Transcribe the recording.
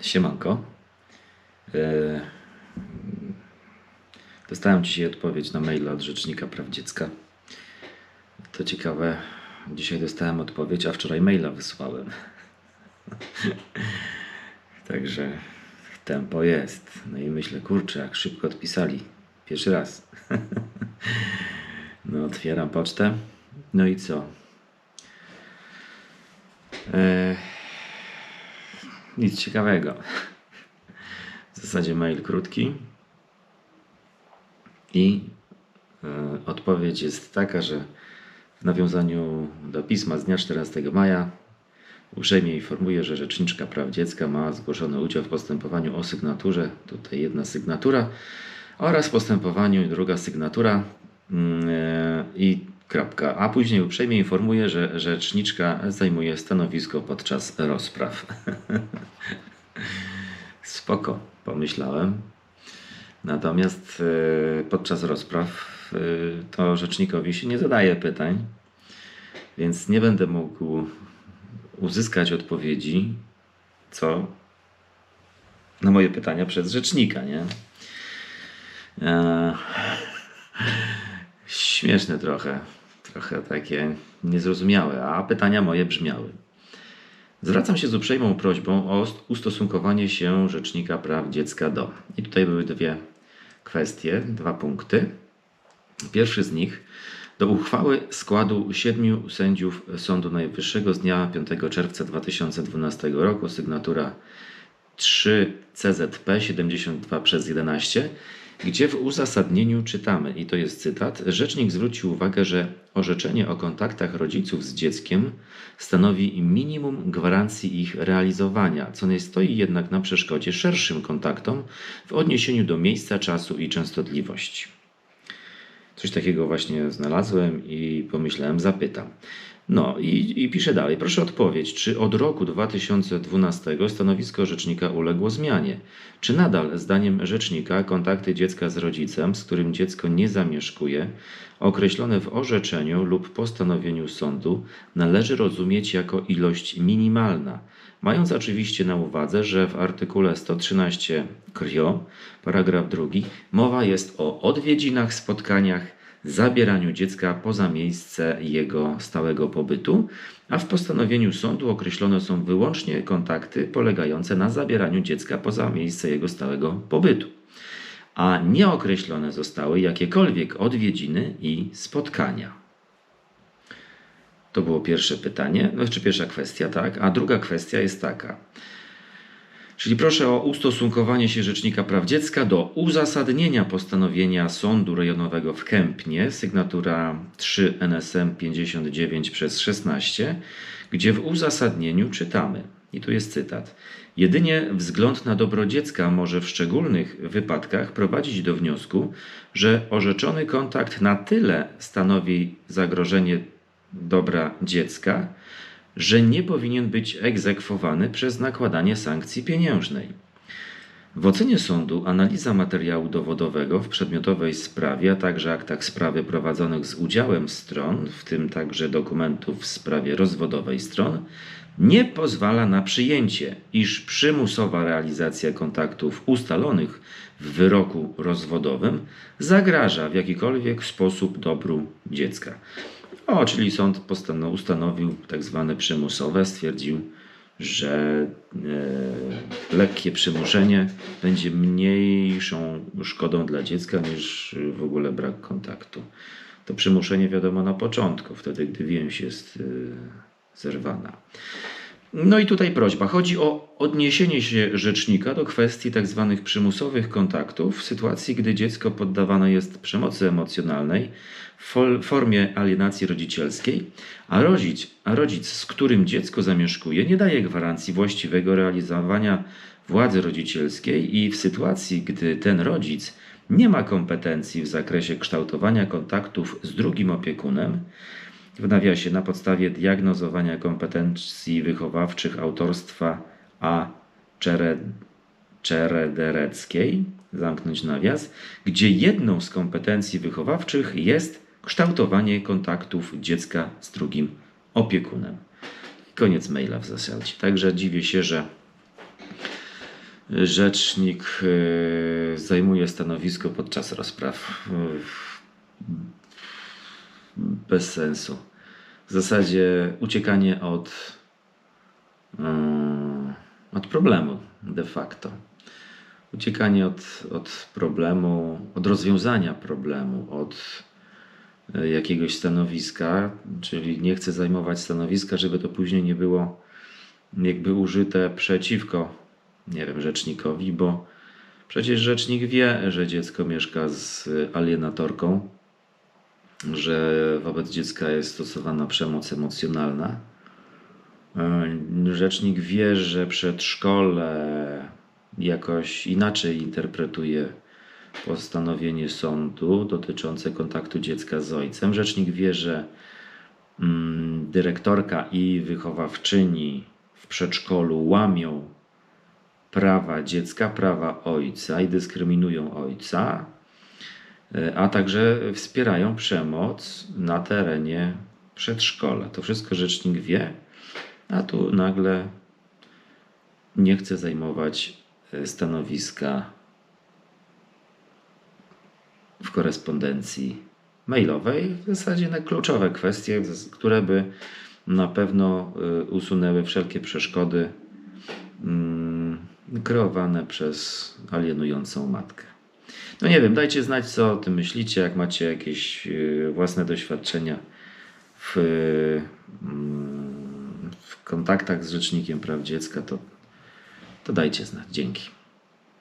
Siemanko. E, Dostałem dzisiaj odpowiedź na maila od Rzecznika Praw Dziecka. To ciekawe, dzisiaj dostałem odpowiedź, a wczoraj maila wysłałem. Także tempo jest. No i myślę, kurczę, jak szybko odpisali. Pierwszy raz. No, otwieram pocztę. No i co? E, nic ciekawego. W zasadzie mail krótki. I e, odpowiedź jest taka, że w nawiązaniu do pisma z dnia 14 maja uprzejmie informuję, że Rzeczniczka Praw Dziecka ma zgłoszony udział w postępowaniu o sygnaturze, tutaj jedna sygnatura, oraz w postępowaniu druga sygnatura mm, e, i kropka. A później uprzejmie informuję, że Rzeczniczka zajmuje stanowisko podczas rozpraw. Spoko, pomyślałem. Natomiast e, podczas rozpraw e, to rzecznikowi się nie zadaje pytań, więc nie będę mógł uzyskać odpowiedzi, co na moje pytania przez rzecznika, nie? Eee, śmieszne trochę, trochę takie niezrozumiałe, a pytania moje brzmiały. Zwracam się z uprzejmą prośbą o ustosunkowanie się Rzecznika Praw Dziecka do. I tutaj były dwie kwestie, dwa punkty. Pierwszy z nich do uchwały składu siedmiu sędziów Sądu Najwyższego z dnia 5 czerwca 2012 roku, sygnatura 3 CZP 72 przez 11, gdzie w uzasadnieniu czytamy, i to jest cytat, rzecznik zwrócił uwagę, że orzeczenie o kontaktach rodziców z dzieckiem stanowi minimum gwarancji ich realizowania, co nie stoi jednak na przeszkodzie szerszym kontaktom w odniesieniu do miejsca, czasu i częstotliwości. Coś takiego właśnie znalazłem i pomyślałem, zapytam. No i, i pisze dalej. Proszę odpowiedź, czy od roku 2012 stanowisko rzecznika uległo zmianie? Czy nadal, zdaniem rzecznika, kontakty dziecka z rodzicem, z którym dziecko nie zamieszkuje, określone w orzeczeniu lub postanowieniu sądu, należy rozumieć jako ilość minimalna? Mając oczywiście na uwadze, że w artykule 113 KRIO, paragraf drugi, mowa jest o odwiedzinach, spotkaniach, zabieraniu dziecka poza miejsce jego stałego pobytu, a w postanowieniu sądu określone są wyłącznie kontakty polegające na zabieraniu dziecka poza miejsce jego stałego pobytu, a nie określone zostały jakiekolwiek odwiedziny i spotkania. To było pierwsze pytanie, no czy pierwsza kwestia, tak? A druga kwestia jest taka. Czyli proszę o ustosunkowanie się Rzecznika Praw Dziecka do uzasadnienia postanowienia Sądu Rejonowego w Kępnie, sygnatura 3 NSM 59 przez 16, gdzie w uzasadnieniu czytamy, i tu jest cytat, jedynie wzgląd na dobro dziecka może w szczególnych wypadkach prowadzić do wniosku, że orzeczony kontakt na tyle stanowi zagrożenie dobra dziecka, że nie powinien być egzekwowany przez nakładanie sankcji pieniężnej. W ocenie sądu analiza materiału dowodowego w przedmiotowej sprawie, a także aktach sprawy prowadzonych z udziałem stron, w tym także dokumentów w sprawie rozwodowej stron, nie pozwala na przyjęcie, iż przymusowa realizacja kontaktów ustalonych w wyroku rozwodowym zagraża w jakikolwiek sposób dobru dziecka. O, czyli sąd postanowił, ustanowił tak zwane przymusowe, stwierdził, że e, lekkie przymuszenie będzie mniejszą szkodą dla dziecka niż w ogóle brak kontaktu. To przymuszenie wiadomo na początku, wtedy gdy więź jest e, zerwana. No i tutaj prośba. Chodzi o odniesienie się rzecznika do kwestii tzw. Tak przymusowych kontaktów w sytuacji, gdy dziecko poddawane jest przemocy emocjonalnej w formie alienacji rodzicielskiej, a rodzic, a rodzic, z którym dziecko zamieszkuje, nie daje gwarancji właściwego realizowania władzy rodzicielskiej i w sytuacji, gdy ten rodzic nie ma kompetencji w zakresie kształtowania kontaktów z drugim opiekunem, w nawiasie na podstawie diagnozowania kompetencji wychowawczych autorstwa A. Czeredereckiej, zamknąć nawias, gdzie jedną z kompetencji wychowawczych jest kształtowanie kontaktów dziecka z drugim opiekunem. Koniec maila w zasadzie. Także dziwię się, że rzecznik e, zajmuje stanowisko podczas rozpraw. E, Bez sensu. W zasadzie uciekanie od, mm, od problemu de facto. Uciekanie od, od problemu, od rozwiązania problemu, od e, jakiegoś stanowiska, czyli nie chce zajmować stanowiska, żeby to później nie było jakby użyte przeciwko, nie wiem, rzecznikowi, bo przecież rzecznik wie, że dziecko mieszka z alienatorką, że wobec dziecka jest stosowana przemoc emocjonalna. E, Rzecznik wie, że przedszkole jakoś inaczej interpretuje postanowienie sądu dotyczące kontaktu dziecka z ojcem. Rzecznik wie, że mm, dyrektorka i wychowawczyni w przedszkolu łamią prawa dziecka, prawa ojca i dyskryminują ojca, a także wspierają przemoc na terenie przedszkola. To wszystko rzecznik wie, a tu nagle nie chce zajmować e, stanowiska w korespondencji mailowej. W zasadzie na kluczowe kwestie, które by na pewno y, usunęły wszelkie przeszkody mm, kreowane przez alienującą matkę. No nie wiem, dajcie znać, co o tym myślicie, jak macie jakieś y, własne doświadczenia w, mm, w kontaktach z Rzecznikiem Praw Dziecka, to, to dajcie znać. Dzięki.